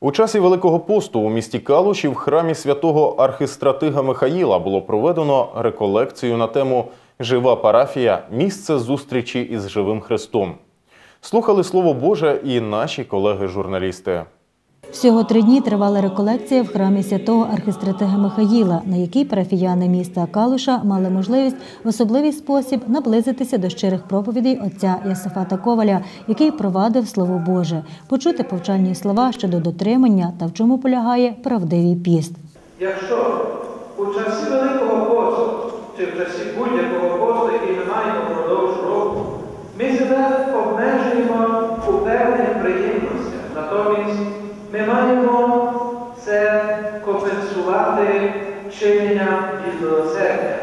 У часі Великого посту у місті Калуші в храмі святого архистратига Михаїла було проведено реколекцію на тему Жива парафія місце зустрічі із живим Христом. Слухали Слово Боже і наші колеги-журналісти. Всього три дні тривала реколекція в храмі святого архистратига Михаїла, на якій парафіяни міста Калуша мали можливість в особливий спосіб наблизитися до щирих проповідей отця Ясифата Коваля, який провадив Слово Боже, почути повчальні слова щодо дотримання та в чому полягає правдивий піст. Якщо у часі Великого посту чи в часі будь-якого посту, який ми маємо впродовж року, ми себе обмежуємо у певних приємностях, натомість ми маємо це компенсувати чиненням милосердя.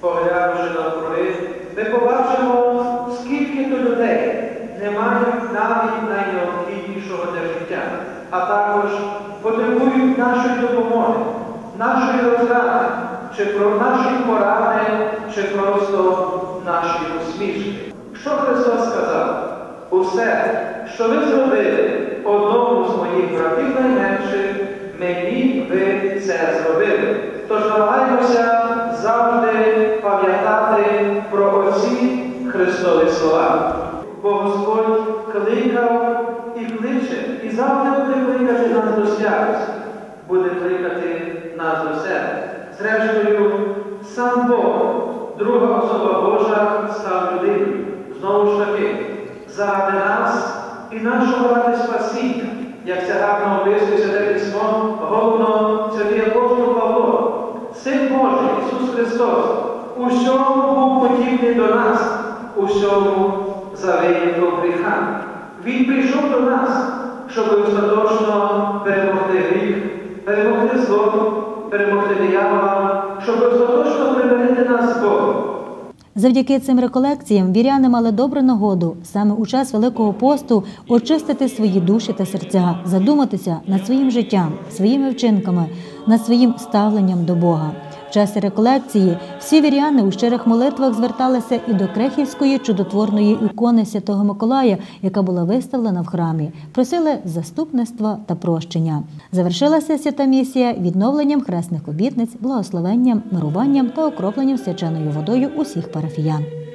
Поглянувши на круги, ми побачимо, скільки то людей не мають навіть найнеобхіднішого для життя, а також потребують нашої допомоги, нашої розради, чи про нашої поради, чи просто нашої усмішки. Що Христос сказав? Усе, що ви зробили одному з це зробили. Тож намагаємося завжди пам'ятати про оці Христові слова. Бо Господь кликав і кличе, і завжди буде кликати нас до святості, буде кликати нас до себе. Зрештою, сам Бог, друга особа Божа, став людиною. Знову ж таки, заради нас і нашого ради спасіння, як це гарно описує Христос, усьому був подібний до нас, у усьому завинятого гріха. Він прийшов до нас, щоб остаточно перемогти гріх, перемогти зло, перемогти диявола, щоб остаточно примирити нас з Богом. Завдяки цим реколекціям віряни мали добру нагоду саме у час Великого посту очистити свої душі та серця, задуматися над своїм життям, своїми вчинками, над своїм ставленням до Бога. В часі реколекції всі віряни у щирих молитвах зверталися і до крехівської чудотворної ікони Святого Миколая, яка була виставлена в храмі, просили заступництва та прощення. Завершилася свята місія відновленням хресних обітниць, благословенням, мируванням та окропленням свяченою водою усіх парафіян.